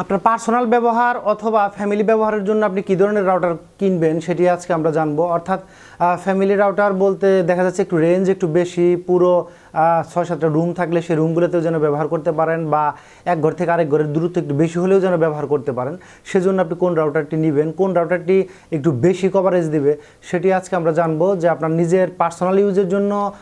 আপনার পার্সোনাল ব্যবহার অথবা ফ্যামিলি ব্যবহারের জন্য আপনি কী ধরনের রাউটার কিনবেন সেটি আজকে আমরা জানব। অর্থাৎ ফ্যামিলি রাউটার বলতে দেখা যাচ্ছে একটু রেঞ্জ একটু বেশি, পুরো ছয় সাতটা রুম থাকলে সেই রুমগুলোতেও যেন ব্যবহার করতে পারেন বা এক ঘর থেকে আরেক ঘরের দূরত্ব একটু বেশি হলেও যেন ব্যবহার করতে পারেন। সেজন্য আপনি কোন রাউটারটি নেবেন, কোন রাউটারটি একটু বেশি কভারেজ দিবে সেটি আজকে আমরা জানব যে আপনার নিজের পার্সোনাল ইউজের জন্য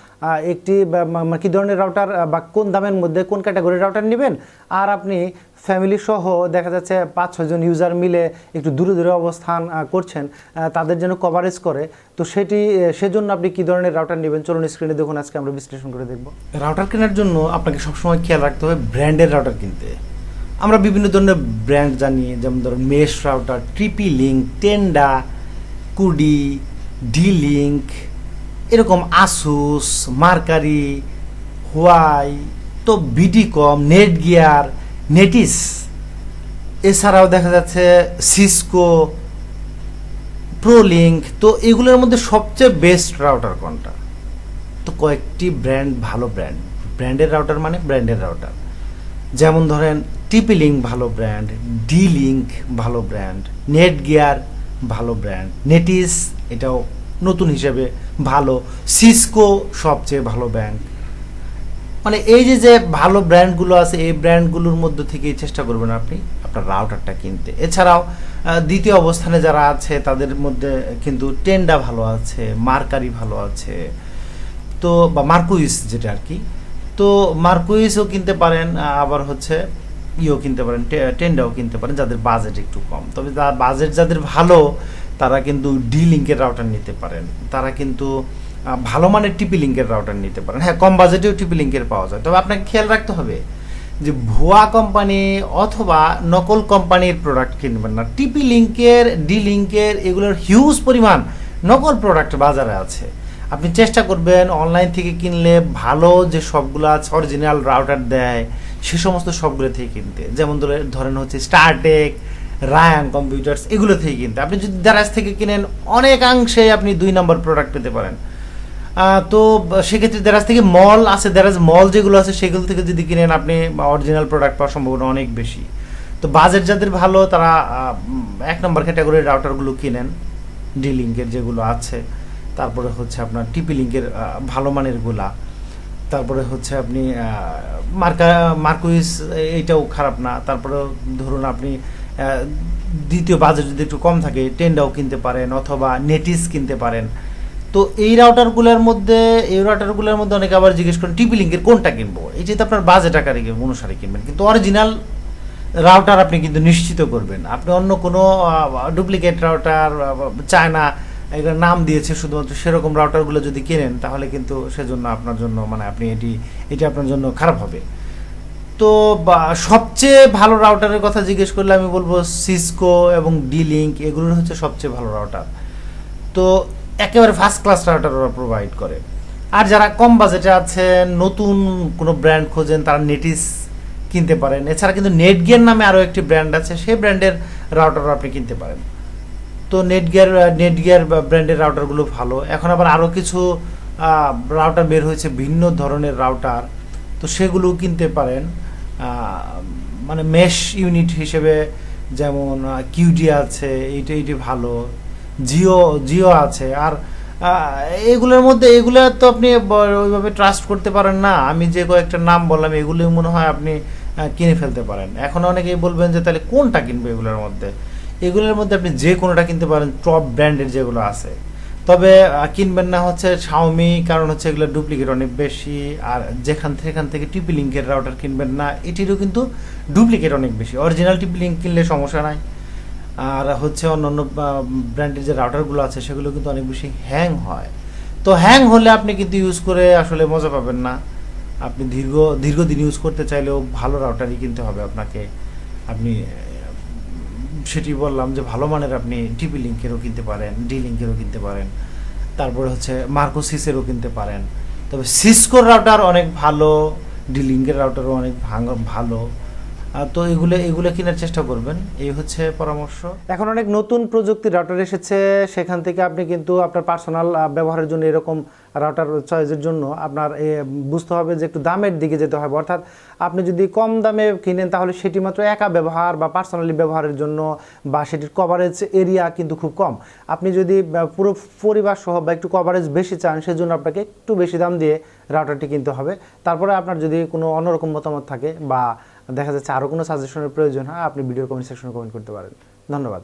একটি বা- মা- মা- কী ধরনের রাউটার বা কোন দামের মধ্যে কোন ক্যাটাগরির রাউটার নেবেন। আর আপনি ফ্যামিলি সহ দেখা যাচ্ছে পাঁচ ছয়জন ইউজার মিলে একটু দূরে দূরে অবস্থান করছেন তাদের যেন কভারেজ করে। তো সেটি সেজন্য আপনি কী ধরনের রাউটার নেবেন? চলুন স্ক্রিনে দেখুন, আজকে আমরা বিশ্লেষণ করে দেখব। রাউটার কেনার জন্য আপনাকে সবসময় খেয়াল রাখতে হবে ব্র্যান্ডের রাউটার কিনতে। আমরা বিভিন্ন ধরনের ব্র্যান্ড জানি, যেমন ধরুন mesh router TP link Tenda Cudy D link এরকম আসুস মার্কারি হোয়াই তো বিডিকম নেট গিয়ার নেটিস, এছাড়াও দেখা যাচ্ছে সিসকো প্রোলিঙ্ক তো এগুলোর মধ্যে সবচেয়ে বেস্ট রাউটার কোনটা? তো কয়েকটি ব্র্যান্ড ভালো ব্র্যান্ড ব্র্যান্ডের রাউটার মানে ব্র্যান্ডের রাউটার যেমন ধরেন টিপি লিঙ্ক ভালো ব্র্যান্ড ডি লিঙ্ক ভালো ব্র্যান্ড নেট গিয়ার ভালো ব্র্যান্ড নেটিস এটাও নতুন হিসেবে ভালো। সিসকো সবচেয়ে ভালো ব্র্যান্ড মানে এই যে যে ভালো ব্র্যান্ডগুলো আছে, এই ব্র্যান্ডগুলোর মধ্যে থেকেই চেষ্টা করবেন আপনি আপনার রাউটারটা কিনতে। এছাড়াও দ্বিতীয় অবস্থানে যারা আছে, তাদের মধ্যে কিন্তু টেন্ডা ভালো আছে মার্কারি ভালো আছে, তো, বা মার্কুইস যেটা আর কি। তো মার্কুইসও কিনতে পারেন আবার হচ্ছে ইও কিনতে পারেন টেন্ডাও কিনতে পারেন, যাদের বাজেট একটু কম। তবে বাজেট যাদের ভালো, তারা কিন্তু ডি লিঙ্কের রাউটার নিতে পারেন। তারা কিন্তু ভালো মানের টিপি লিঙ্কের রাউটার নিতে পারেন। হ্যাঁ কম বাজেটেও টিপি লিঙ্কের পাওয়া যায়। তবে আপনাকে খেয়াল রাখতে হবে যে ভুয়া কোম্পানি অথবা নকল কোম্পানির প্রোডাক্ট কিনবেন না। টিপি লিঙ্কের ডি লিঙ্কের এগুলোর হিউজ পরিমাণ নকল প্রোডাক্ট বাজারে আছে। আপনি চেষ্টা করবেন অনলাইন থেকে কিনলে ভালো যে সবগুলো আছে অরিজিনাল রাউটার দেয়, সে সমস্ত সবগুলো থেকে কিনতে। যেমন ধরে, ধরেন হচ্ছে স্টারটেক রায়ান কম্পিউটার্স এগুলো থেকে কিনতে। আপনি যদি দ্যারাজ থেকে কিনেন অনেকাংশে আপনি দুই নম্বর প্রোডাক্ট পেতে পারেন। তো সেক্ষেত্রে দেরাজ থেকে মল আছে দেরাজ মল যেগুলো আছে, সেগুলো থেকে যদি কিনেন আপনি অরিজিনাল প্রোডাক্ট পাওয়ার সম্ভাবনা অনেক বেশি। তো বাজেট যাদের ভালো, তারা এক নম্বর ক্যাটাগরির রাউটারগুলো কিনেন ডি লিঙ্কের যেগুলো আছে। তারপরে হচ্ছে আপনার টিপি লিঙ্কের ভালো মানেরগুলা। তারপরে হচ্ছে আপনি মার্কা, মার্কুইস এইটাও খারাপ না। তারপরে ধরুন আপনি দ্বিতীয় বাজেট যদি একটু কম থাকে টেন্ডাও কিনতে পারেন অথবা নেটিস কিনতে পারেন। তো এই রাউটারগুলোর মধ্যে, এই রাউটারগুলোর মধ্যে অনেকে আবার জিজ্ঞেস করেন টিপি লিঙ্কের কোনটা কিনবো? এই যে তো আপনার বাজেট আকারে অনুসারে কিনবেন, কিন্তু অরিজিনাল রাউটার আপনি কিন্তু নিশ্চিত করবেন। আপনি অন্য কোনো ডুপ্লিকেট রাউটার চায়না এগুলো নাম দিয়েছে, শুধুমাত্র সেরকম রাউটারগুলো যদি কেনেন, তাহলে কিন্তু সেজন্য আপনার জন্য মানে আপনি এটি এটি আপনার জন্য খারাপ হবে। তো সবচেয়ে ভালো রাউটারের কথা জিজ্ঞেস করলে আমি বলব সিসকো এবং ডি লিঙ্ক এগুলোর হচ্ছে সবচেয়ে ভালো রাউটার তো একেবারে ফার্স্ট ক্লাস রাউটার ওরা প্রোভাইড করে। আর যারা কম বাজেটে আছেন, নতুন কোনো ব্র্যান্ড খোঁজেন, তারা নেটিস কিনতে পারেন। এছাড়া কিন্তু নেটগিয়ার নামে আরও একটি ব্র্যান্ড আছে, সেই ব্র্যান্ডের রাউটার আপনি কিনতে পারেন। তো নেটগিয়ার নেটগিয়ার ব্র্যান্ডের রাউটারগুলো ভালো। এখন আবার আরও কিছু রাউটার বের হয়েছে, ভিন্ন ধরনের রাউটার তো সেগুলো কিনতে পারেন। মানে মেশ ইউনিট হিসেবে যেমন কিউডি আছে, এইটা, এইটি ভালো। জিও জিও আছে। আর এগুলোর মধ্যে, এগুলো তো আপনি ওইভাবে ট্রাস্ট করতে পারেন না। আমি যে কয়েকটা নাম বললাম এগুলো মনে হয় আপনি কিনে ফেলতে পারেন। এখন অনেকেই বলবেন যে, তাহলে কোনটা কিনবে এগুলোর মধ্যে? এগুলোর মধ্যে আপনি যে কোনোটা কিনতে পারেন টপ ব্র্যান্ডের যেগুলো আছে। তবে কিনবেন না হচ্ছে শাওমি কারণ হচ্ছে এগুলো ডুপ্লিকেট অনেক বেশি। আর যেখান থেকে এখান থেকে টিপি লিঙ্কের রাউটার কিনবেন না, এটিরও কিন্তু ডুপ্লিকেট অনেক বেশি। অরিজিনাল টিপি লিঙ্ক কিনলে সমস্যা নাই। আর হচ্ছে অন্যান্য ব্র্যান্ডের যে রাউটারগুলো আছে, সেগুলো কিন্তু অনেক বেশি হ্যাং হয়। তো হ্যাং হলে আপনি কিন্তু ইউজ করে আসলে মজা পাবেন না। আপনি দীর্ঘ, দীর্ঘদিন ইউজ করতে চাইলেও ভালো রাউটারই কিনতে হবে আপনাকে। আপনি, সেটি বললাম যে ভালো মানের আপনি টিপি লিঙ্কেরও কিনতে পারেন ডি লিঙ্কেরও কিনতে পারেন। তারপরে হচ্ছে মার্কো সিসেরও কিনতে পারেন। তবে সিসকোর রাউটার অনেক ভালো ডি লিঙ্কের রাউটারও অনেক ভাঙ- ভালো। তো এগুলো এগুলো কেনার চেষ্টা করবেন। এই হচ্ছে পরামর্শ। এখন অনেক নতুন প্রযুক্তি ডাটার এসেছে, সেখান থেকে আপনি কিন্তু আপনার পার্সোনাল ব্যবহারের জন্য এরকম রাউটার চয়েসের জন্য আপনার বুঝতে হবে যে একটু দামের দিকে যেতে হবে। অর্থাৎ আপনি যদি কম দামে কিনেন, তাহলে সেটি মাত্র একা ব্যবহার বা পার্সোনালি ব্যবহারের জন্য বা সেটির কভারেজ এরিয়া কিন্তু খুব কম। আপনি যদি পুরো পরিবার সহ বা একটু কভারেজ বেশি চান, সেজন্য আপনাকে একটু বেশি দাম দিয়ে রাউটারটি কিনতে হবে। তারপরে আপনার যদি কোনো অন্যরকম মতামত থাকে বা দেখা যাচ্ছে আরও কোনো সাজেশনের প্রয়োজন হয়, আপনি ভিডিও কমেন্ট সেকশনে কমেন্ট করতে পারেন। ধন্যবাদ।